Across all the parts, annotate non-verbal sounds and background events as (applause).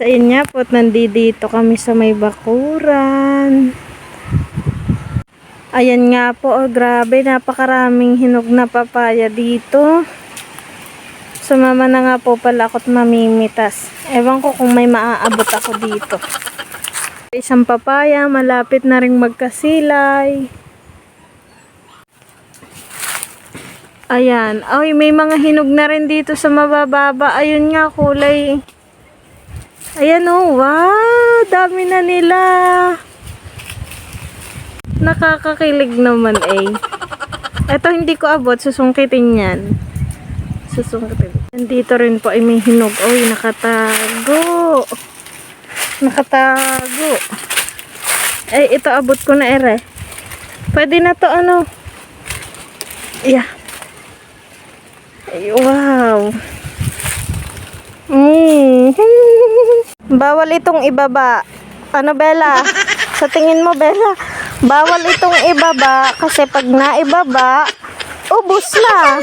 Sa inya po, nandito kami sa may bakuran. Ayan nga po, oh, grabe, napakaraming hinog na papaya dito. Sumama na nga po pala ako't mamimitas. Ewan ko kung may maaabot ako dito. Isang papaya, malapit na ring magkasilay. Ayan. Ay, may mga hinog na rin dito sa mabababa. Ayun nga, kulay. Ayan oh, wow! Dami na nila. Nakakakilig naman eh. Ito hindi ko abot, susungkitin yan. Susungkitin. Nandito rin po ay may hinog. Uy, nakatago. Nakatago. Eh, ito abot ko na ere. Pwede na to ano. Yeah. Ay, wow. Mm. (laughs) Bawal itong ibaba. Ano, Bella? (laughs) Sa tingin mo, Bella? Bawal itong ibaba kasi pag naibaba, ubus na.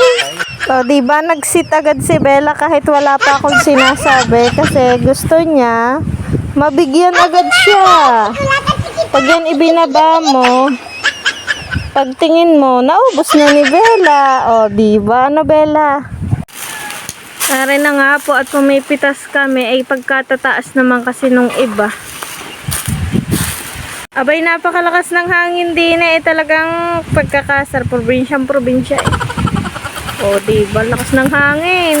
(laughs) o, di ba nag-sit agad si Bella kahit wala pa akong sinasabi kasi gusto niya mabigyan agad siya. Pag yan ibinaba mo, pagtingin mo, naubos na ni Bella. O, di ba? Ano, Bella? Tara na nga po at pumipitas kami ay pagkatataas naman kasi nung iba. Abay, napakalakas ng hangin din eh. Talagang pagkakasar, probinsyang probinsya eh. O, diba? Lakas ng hangin.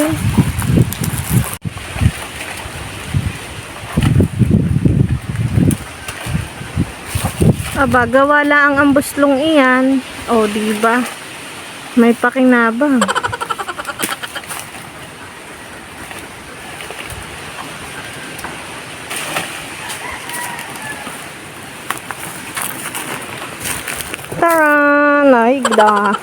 Aba, gawa lang ang buslong iyan. O, diba? May pakinabang. Tara, naigda.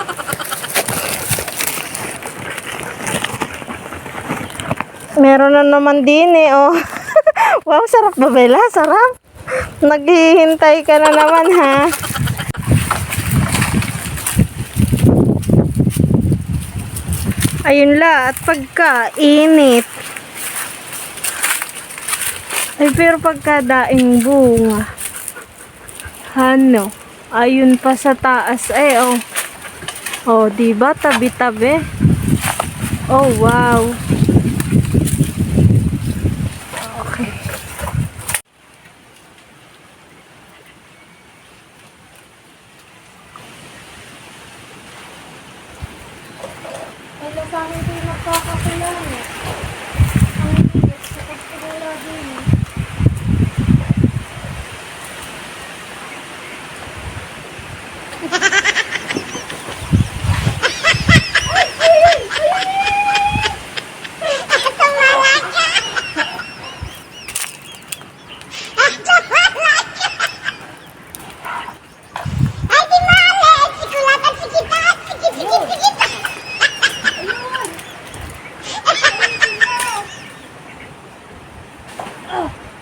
Meron na naman din eh, oh. (laughs) wow, sarap ba, Bella? Sarap. Naghihintay ka na naman, ha? Ayun la, at pagka init. Ay, pero pagka daing bunga. Ano? Ayun pa sa taas eh, oh. Oh, di ba tabi-tabi? Oh, wow. Okay. Wala sa akin kayo magkakakilala. Ang higit sa pagkakilala din.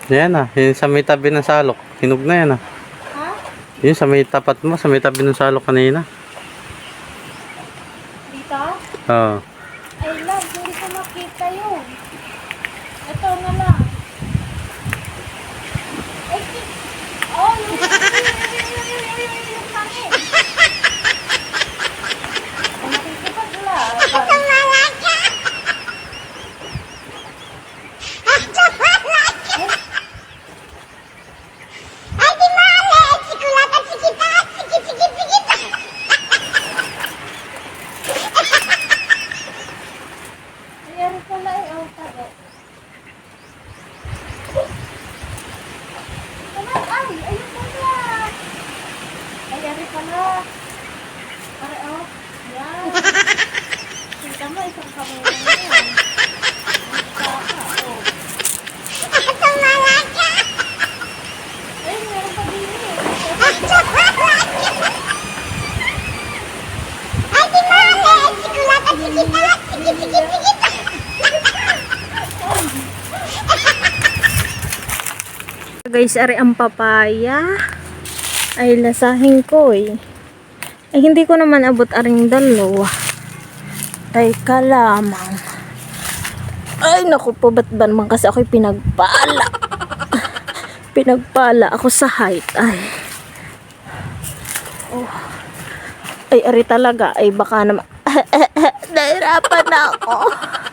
Yan ah, yun sa may tabi ng salok. Hinog na yan ah. Ha? Yun sa may tapat mo, sa may tabi ng salok kanina. Dito? Oo. Ay, love, hindi ko makita yun. Ito na lang. Ay, oh, yung... yung hangin. Ay, nakikipagla. Ayari pala eh, oh, tago. Ay, ay, ayun pala. Ayari pala. Pare, oh. Yan. Kita mo, isang kamay lang yan. Saka, oh. Ay, meron pa din eh. Guys, ari ang papaya. Ay, lasahin ko eh. Ay, hindi ko naman abot aring dalawa. Teka lamang. Ay, naku po, ba't ba naman kasi ako'y pinagpala? (laughs) pinagpala ako sa height. Ay. Oh. Ay, ari talaga. Ay, baka naman. (laughs) Nahirapan na ako.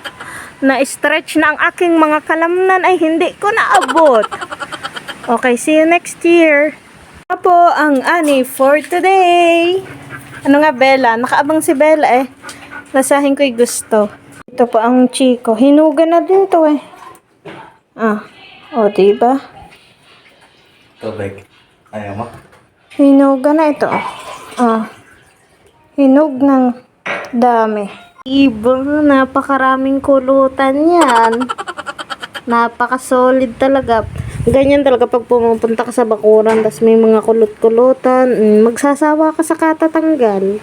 (laughs) Na-stretch na ang aking mga kalamnan ay hindi ko naabot. Okay, see you next year. Ito po ang ani for today. Ano nga, Bella? Nakaabang si Bella eh. Lasahin ko'y gusto. Ito po ang chiko. Hinuga na din to eh. Ah. O, diba? Tubig. Ayaw mo? Hinuga na ito. Ah. Hinug ng dami. Iba, napakaraming kulutan yan. Napaka-solid talaga. Ganyan talaga pag pumupunta ka sa bakuran, tapos may mga kulot-kulutan, mm, magsasawa ka sa katatanggal.